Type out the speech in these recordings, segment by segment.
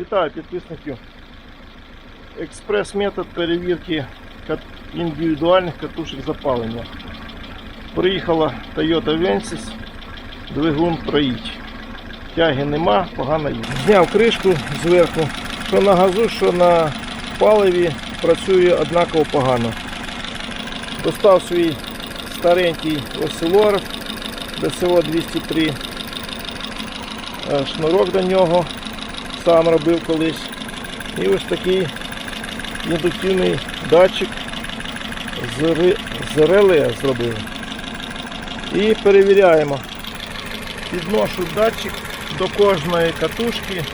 Вітаю підписників. Експрес-метод перевірки індивідуальних катушок запалення. Приїхала Toyota Avensis, двигун проїть. Тяги нема, погано їде. Зняв кришку зверху, що на газу, що на паливі працює однаково погано. Достав свій старенький осцилограф ДСО 203 е, шнурок до нього сам робив колись. І ось такий індуктивний датчик з, реле зробив. І перевіряємо. Підношу датчик до кожної катушки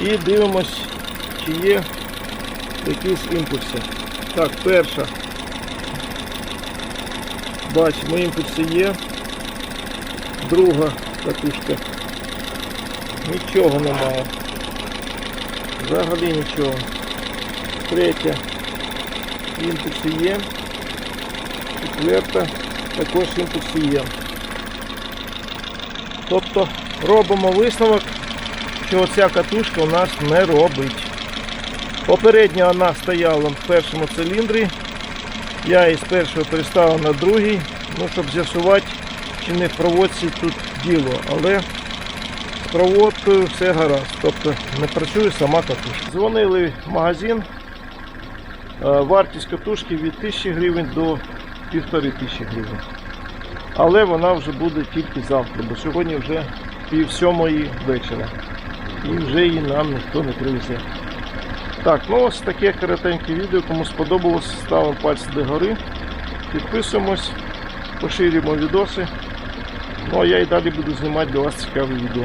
і дивимось, чи є якісь імпульси. Так, перша. Бачимо, імпульси є. Друга катушка. Нічого немає. Взагалі нічого. Третя. Імпульси є. Четверта. Також імпульси є. Тобто робимо висновок, що оця катушка у нас не робить. Попередньо вона стояла в першому циліндрі. Я її з першого переставив на другий, ну, щоб з'ясувати, чи не в проводці тут діло. Але проводкою все гаразд. Тобто не працює сама катушка. Дзвонили в магазин. Е, Вартість катушки від 1000 гривень до 1500 гривень. Але вона вже буде тільки завтра, бо сьогодні вже пів сьомої вечора. І вже її нам ніхто не привезе. Так, ну ось таке коротеньке відео. Кому сподобалось, ставимо пальці догори, підписуємось, поширюємо відоси. Ну а я і далі буду знімати для вас цікаві відео.